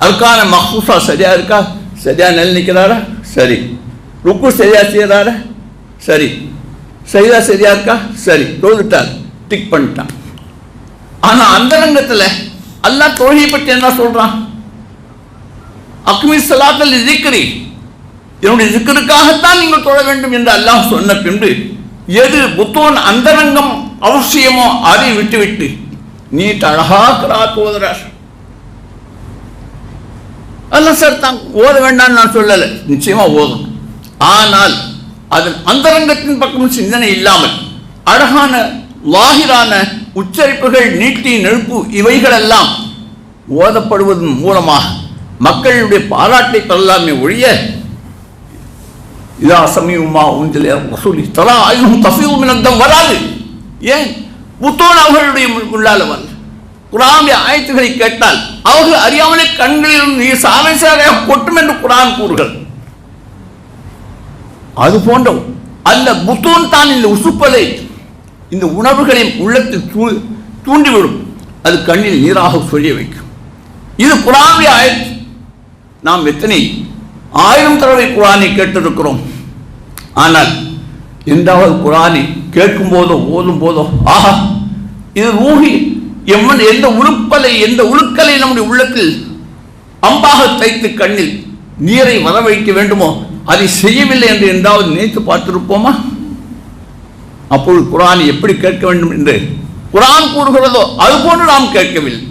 அதுக்கான மஹூசா சரியா இருக்கா? சரியா நெல் நிற்கிறாரா? சரி. ருக்கு சரியா செய்யறாரா? சரி. சரியா சரியா இருக்கா? சரி. தோதுட்டார் டிக் பண்ணிட்டான். ஆனா அந்த ரங்கத்துல அல்லாஹ் தொழுகை பற்றி என்ன சொல்றான்? அக்மி சலாத்தல் இருக்கிறி என்னுடைய சிக்கருக்காகத்தான் நீங்கள் தொழ வேண்டும் என்று அல்லாஹ் சொன்ன பின்பு எது புத்தோன் அந்தரங்கம் அவசியமோ அதை விட்டுவிட்டு நீட் அழகா கிராத் அதெல்லாம் அல்ல சார் தான் ஓத வேண்டாம்னு நான் சொல்லலை. நிச்சயமா ஓதும். ஆனால் அதன் அந்தரங்கத்தின் பக்கம் சிந்தனை இல்லாமல் அழகான லாகிரான உச்சரிப்புகள் நீட்டி நெருப்பு இவைகளெல்லாம் ஓதப்படுவதன் மூலமாக மக்களுடைய பாராட்டை பெறலாமே ஒழிய இதா சமீபமா உந்தில வசூலி தலா ஆயுதம் தஃபீவு வராது. ஏன்? புத்தோன் அவர்களுடைய உள்ளால வரல குரானுடைய ஆயத்துகளை கேட்டால் அவர்கள் அறியாமலே கண்களில் நீர் சாலை கொட்டும் என்று குரான் கூறுகள். அது போன்ற அல்ல புத்தூன் தான் இந்த உசுப்பலை இந்த உணர்வுகளின் உள்ளத்தில் தூ தூண்டிவிடும். அது கண்ணில் நீராக சொல்லிய வைக்கும். இது குரானுடைய ஆயத்து நாம் எத்தனை ஆயிரம் தடவை குரானை கேட்டிருக்கிறோம். ஆனால் என்றாவது குரானை கேட்கும் போதோ ஓதும் போதோ ஆஹா இது ரூஹி எம்மன் எந்த உருப்பலை எந்த உழுக்கலை நம்முடைய உள்ளத்தில் அம்பாக தைத்து கண்ணில் நீரை வரவழைக்க வேண்டுமோ அதை செய்யவில்லை என்று என்றாவது நினைத்து பார்த்திருப்போமா? அப்பொழுது குரான் எப்படி கேட்க வேண்டும் என்று குரான் கூறுகிறதோ அதுபோன்று நாம் கேட்கவில்லை.